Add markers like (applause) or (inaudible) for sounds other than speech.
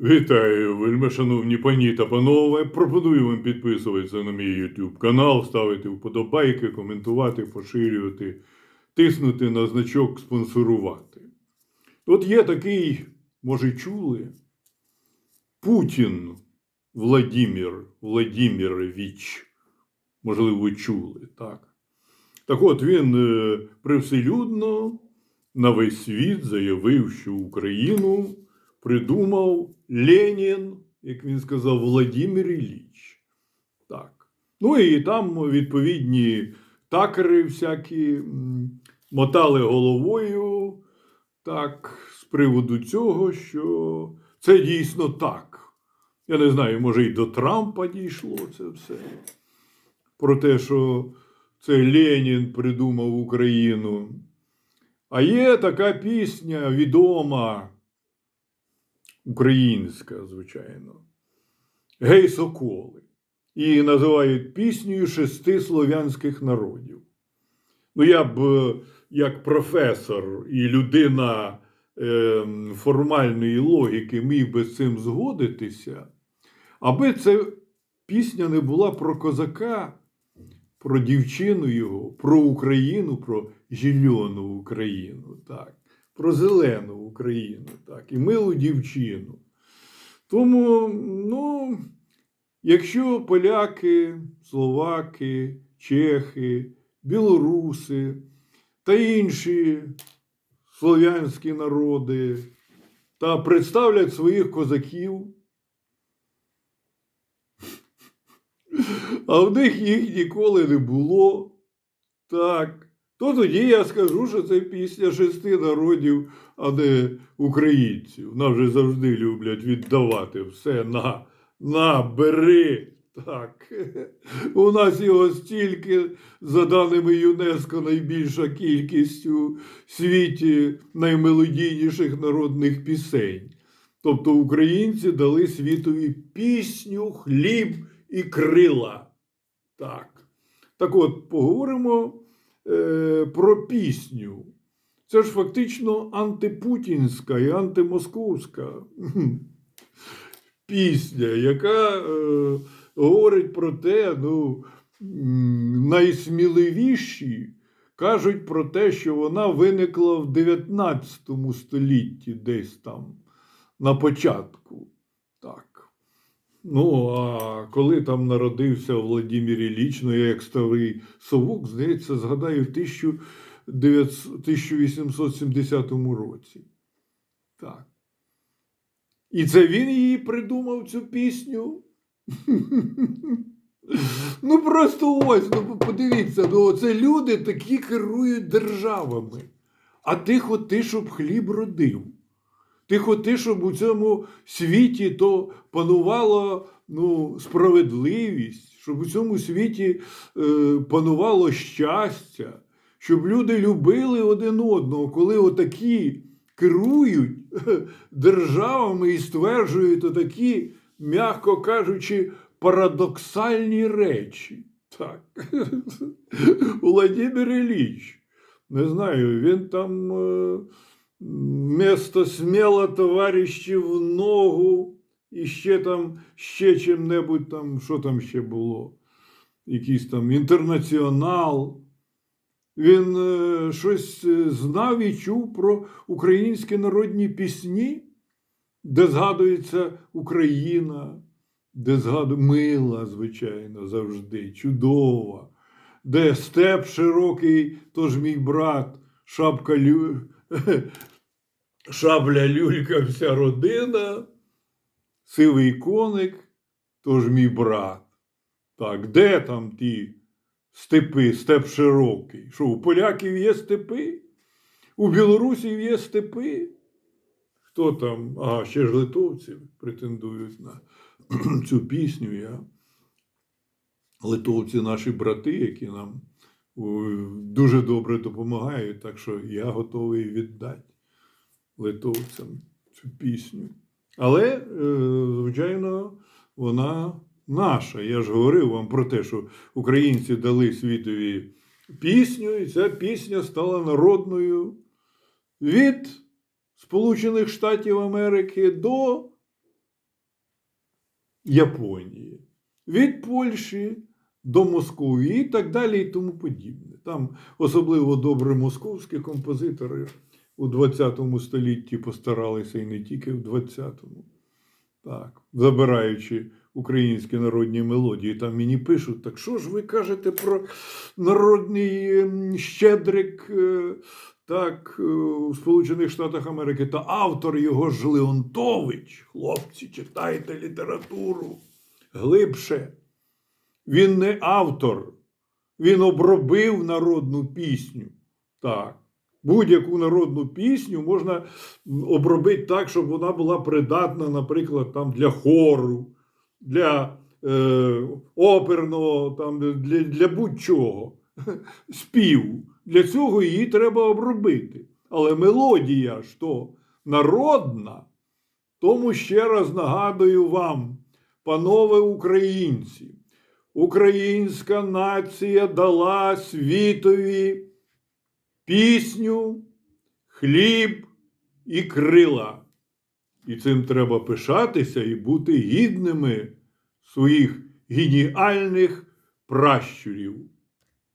Вітаю, вельми шановні пані та панове. Пропоную вам підписуватися на мій YouTube канал, ставити вподобайки, коментувати, поширювати, тиснути на значок спонсорувати. От є такий, може, чули, Путін Владимир Владимирович. Можливо, чули, так. Так от він е, привселюдно на весь світ заявив, що Україну придумав Ленін, як він сказав, Владимир Ілліч. Так. Ну і там відповідні такери всякі мотали головою так, з приводу цього, що це дійсно так. Я не знаю, може і до Трампа дійшло це все. Про те, що це Ленін придумав Україну. А є така пісня відома, українська, звичайно. Гей Соколи. Її називають піснею шести слов'янських народів. Ну, я б, е, як професор і людина е, формальної логіки, міг би з цим згодитися, аби ця пісня не була про козака, про дівчину його, про Україну, про зелену Україну, так, про зелену Україну, так, і милу дівчину. Тому, ну, якщо поляки, словаки, чехи, білоруси та інші слов'янські народи та представлять своїх козаків, а в них їх ніколи не було. Так. То тоді я скажу, що це пісня шести народів, а не українців. Нам же завжди люблять віддавати все на, на бери. Так. У нас його стільки, за даними ЮНЕСКО, найбільша кількість у світі наймелодійніших народних пісень. Тобто українці дали світові пісню, хліб і крила. Так. Так от, поговоримо е, про пісню. Це ж фактично антипутінська і антимосковська (laughs) пісня, яка е, говорить про те, ну, найсміливіші кажуть про те, що вона виникла в 19 столітті, десь там на початку. Так. Ну, а коли там народився Владимир Ілліч, ну я як старий совок, здається, згадаю, в 1870 році. Так. І це він її придумав, цю пісню. (laughs) Ну, просто ось, ну подивіться, ну це люди такі керують державами. А ти хоти, щоб хліб родив. Ти хоти, щоб у цьому світі то панувала ну, справедливість, щоб у цьому світі е, панувало щастя, щоб люди любили один одного, коли отакі керують (laughs) державами і стверджують отакі, м'яко кажучи, парадоксальні речі. Так. (laughs) Владимир Ілліч, не знаю, він там е, вместо сміло товаришів в ногу і ще там ще чим-небудь там, що там ще було? Якийсь там інтернаціонал. Він е, щось е, знав і чув про українські народні пісні, де згадується Україна, де згадує мила, звичайно, завжди, чудова, де степ широкий, тож мій брат, шапка лю... (laughs) шабля люлька, вся родина, сивий коник, тож мій брат. Так, де там ті степи, степ широкий? Що, у поляків є степи? У білорусів є степи? Хто там? А, ще ж литовці претендують на (clears throat) цю пісню. Я. Литовці наші брати, які нам дуже добре допомагають, так що я готовий віддати литовцям цю пісню. Але, е, звичайно, вона наша. Я ж говорив вам про те, що українці дали світові пісню, і ця пісня стала народною від Сполучених Штатів Америки до Японії, від Польщі до Московії і так далі, і тому подібне. Там особливо добре московські композитори у 20 столітті постаралися і не тільки в 20-му. Так, забираючи українські народні мелодії, там мені пишуть, так що ж ви кажете про народний ем, щедрик е, так, е, у Сполучених Штатах Америки, та автор його ж Леонтович. Хлопці, читайте літературу глибше. Він не автор, він обробив народну пісню. Так. Будь-яку народну пісню можна обробити так, щоб вона була придатна, наприклад, там, для хору, для е, оперного, там, для, для будь-чого. (laughs) Спів. Для цього її треба обробити. Але мелодія ж то народна. Тому ще раз нагадую вам, панове українці, українська нація дала світові пісню, хліб і крила. І цим треба пишатися і бути гідними своїх геніальних пращурів.